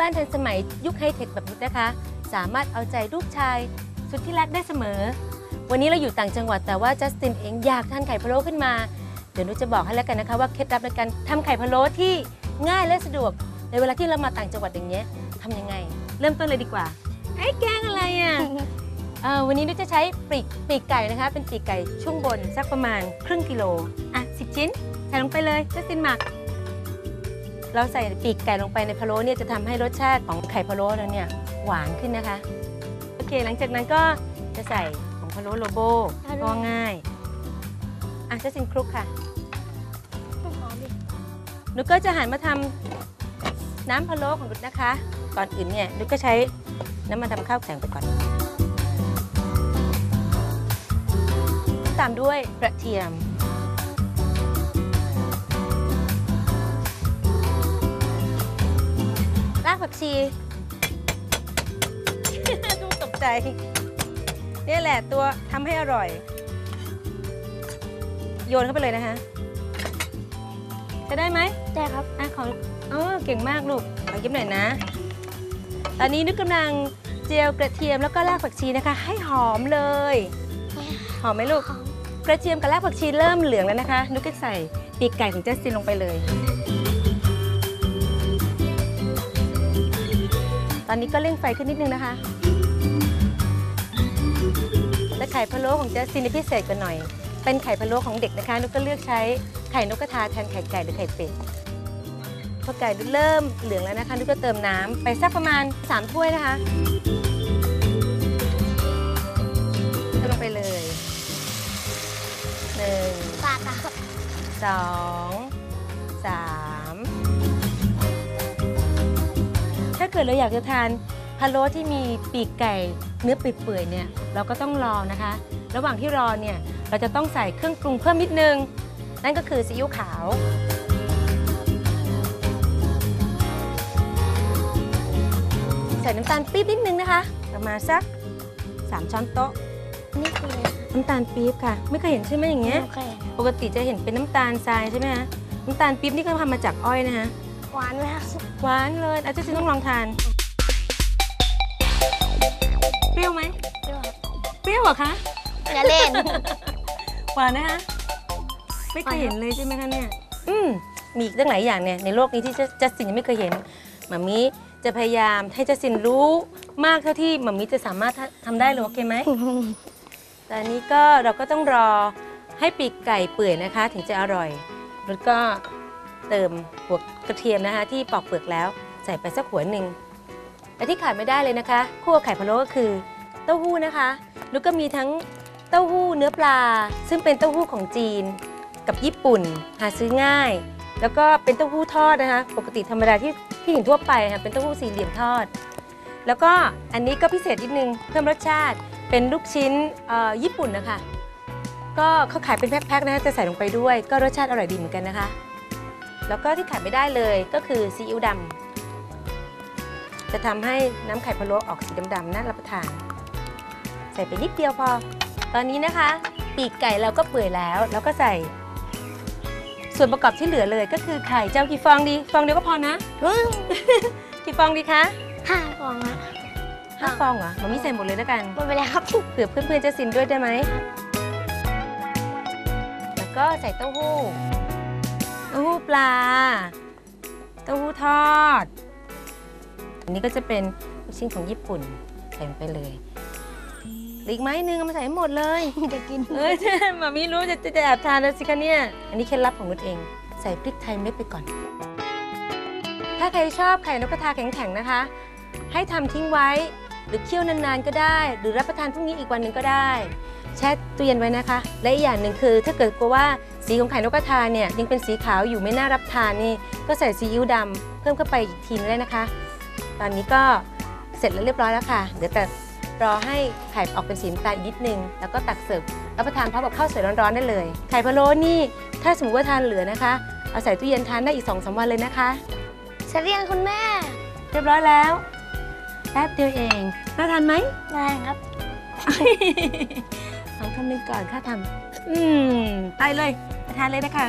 บ้านทันสมัยยุคไฮเทคแบบนี้นะคะ สามารถเอาใจลูกชาย สุดที่รักได้เสมอ วันนี้เราอยู่ต่างจังหวัดแต่ว่าจัสตินเองอยากทานไข่พะโล้ขึ้นมา เดี๋ยวนุชจะบอกให้แล้วกันนะคะว่าเคล็ดลับในการทำไข่พะโล้ที่ง่ายและสะดวก ในเวลาที่เรามาต่างจังหวัดอย่างเงี้ยทำยังไง เริ่มต้นเลยดีกว่าไอ้แกงอะไรอะเอ่อวันนี้นุชจะใช้ปีกปีกไก่นะคะ เป็นปีกไก่ช่วงบนสักประมาณครึ่งกิโลอะสิบชิ้นใส่ลงไปเลยจัสตินหมัก เราใส่ปีกไก่ลงไปในพะโล้เนี่ยจะทำให้รสชาติของไข่พะโล้เราเนี่ยหวานขึ้นนะคะ โอเค หลังจากนั้นก็จะใส่ของพะโล้โลโบก็ง่ายอะจัสตินคลุกค่ะหอมดินุกก็จะหันมาทำน้ำพะโล้ของนุกนะคะ ก่อนอื่นเนี่ยนุกก็ใช้น้ำมันทำข้าวแข็งไปก่อน ตามด้วยกระเทียม ผักชีดูตกใจนี่แหละตัวทำให้อร่อย โยนเข้าไปเลยนะคะ จะได้ไหมได้ครับอะขอเออเก่งมากลูกขอยิ้มหน่อยนะ ตอนนี้นึกกำลังเจียวกระเทียมแล้วก็รากผักชีนะคะ ให้หอมเลย หอมไหมลูกหอมกระเทียมกับรากผักชีเริ่มเหลืองแล้วนะคะ นุกก็ใส่ปีกไก่ของเจสซินลงไปเลย อนนี้ก็เร่งไฟขึ้นนิดนึงนะคะ และไข่พะโล้ของเจสซินนี่พิเศษกว่าหน่อย เป็นไข่พะโล้ของเด็กนะคะนุกก็เลือกใช้ไข่นกกระทาแทนไข่ไก่หรือไข่เป็ดพอไก่เริ่มเหลืองแล้วนะคะนุกก็เติมน้ำไปสักประมาณ 3 ถ้วยนะคะเติมลงไปเลยหนึ่งปากอะสองสาม เกิดเราอยากจะทานพะโล้ที่มีปีกไก่เนื้อเปื่อยๆเนี่ยเราก็ต้องรอนะคะ ระหว่างที่รอเนี่ยเราจะต้องใส่เครื่องปรุงเพิ่มนิดนึง นั่นก็คือซีอิ๊วขาว ใส่น้ำตาลปี๊บนิดนึงนะคะ ประมาณสัก 3 ช้อนโต๊ะ นี่คือน้ำตาลปี๊บค่ะ ไม่เคยเห็นใช่ไหมอย่างเงี้ย โอเคปกติจะเห็นเป็นน้ำตาลทรายใช่ไหมฮะน้ำตาลปี๊บนี่ก็ทำมาจากอ้อยนะฮะ หวานไหมครับหวานเลยอาจารย์ต้องลองทาน เปรี้ยวไหมเดี๋ยวครับเปรี้ยวเหรอคะอย่าเล่น หวานนะคะ ไม่เคยเห็นเลยใช่ไหมคะเนี่ย อืมมีอีกตั้งหลายอย่างเนี่ยในโลกนี้ที่จัสตินยังไม่เคยเห็นหมามิจะพยายามให้จัสตินรู้มากเท่าที่หมามิจะสามารถทำได้เลยโอเคไหมแต่อันนี้ก็เราก็ต้องรอให้ปีกไก่เปื่อยนะคะ ถึงจะอร่อย แล้วก็ เติมหัวกระเทียมนะคะที่ปอกเปลือกแล้วใส่ไปสักหัวหนึ่งและที่ขาดไม่ได้เลยนะคะคั่วไข่พะโล้ก็คือเต้าหู้นะคะนุกก็มีทั้งเต้าหู้เนื้อปลา ซึ่งเป็นเต้าหู้ของจีน กับญี่ปุ่น หาซื้อง่าย แล้วก็เป็นเต้าหู้ทอดนะคะปกติธรรมดาที่ที่เห็นทั่วไปค่ะเป็นเต้าหู้สี่เหลี่ยมทอด แล้วก็อันนี้ก็พิเศษนิดนึงเพิ่มรสชาติเป็นลูกชิ้นญี่ปุ่นนะคะก็เขาขายเป็นแพ็คๆนะคะจะใส่ลงไปด้วย ก็รสชาติอร่อยดีเหมือนกันนะคะ แล้วก็ที่ขาดไม่ได้เลยก็คือซีอิ๊วดำจะทำให้น้ำไข่พะโล้ออกสีดำๆน่ารับประทาน ใส่ไปนิดเดียวพอ ตอนนี้นะคะ ปีกไก่เราก็เปื่อยแล้ว แล้วก็ใส่ ส่วนประกอบที่เหลือเลยก็คือไข่เจ้ากี่ฟองดี ฟองเดียวก็พอนะกี่ฟองดีคะห้าฟองอะห้าฟองเหรอมันมีใส่หมดเลยแล้วกันหมดไปแล้วครับเผื่อเพื่อนๆจะซินด้วยได้ไหมแล้วก็ใส่เต้าหู้เต้าหู้ปลา เต้าหู้ทอด อันนี้ก็จะเป็นลูกชิ้นของญี่ปุ่นใส่ลงไปเลยเหลืออีกไม้หนึงเอามาใส่ให้หมดเลย จะกินเออมามีรู้จะจะแอบทานแล้วสิคะเนี่ย อันนี้เคล็ดลับของนุชเอง ใส่พริกไทยเม็ดไปก่อน ถ้าใครชอบไข่นกกระทาแข็งๆนะคะ ให้ทำทิ้งไว้ หรือเคี่ยวนานๆก็ได้ หรือรับประทานพรุ่งนี้อีกวันหนึ่งก็ได้ แช่ตู้เย็นไว้นะคะ และอีกอย่างหนึ่งคือ ถ้าเกิดกลัวว่าสีของไข่นกกระทาเนี่ยยังเป็นสีขาวอยู่ไม่น่ารับทานนี่ก็ใส่ซีอิ๊วดำเพิ่มเข้าไปอีกทีนึงได้นะคะ ตอนนี้ก็เสร็จแล้วเรียบร้อยแล้วค่ะ เดี๋ยวแต่รอให้ไข่ออกเป็นสีน้ำตาลอีกนิดนึง แล้วก็ตักเสิร์ฟรับประทานพร้อมกับข้าวสวยร้อนๆได้เลย ไข่พะโล้นี่ถ้าสมมติว่าทานเหลือนะคะ เอาใส่ตู้เย็นทานได้อีก2อสวันเลยนะคะเสร็จหรือยังคุณแม่ เรียบร้อยแล้วแป๊บเดียวเองน่าทานไหมได้ครับ ลองคำหนึ่งก่อนค่ะทำอืมไปเลยไปทานเลยนะคะ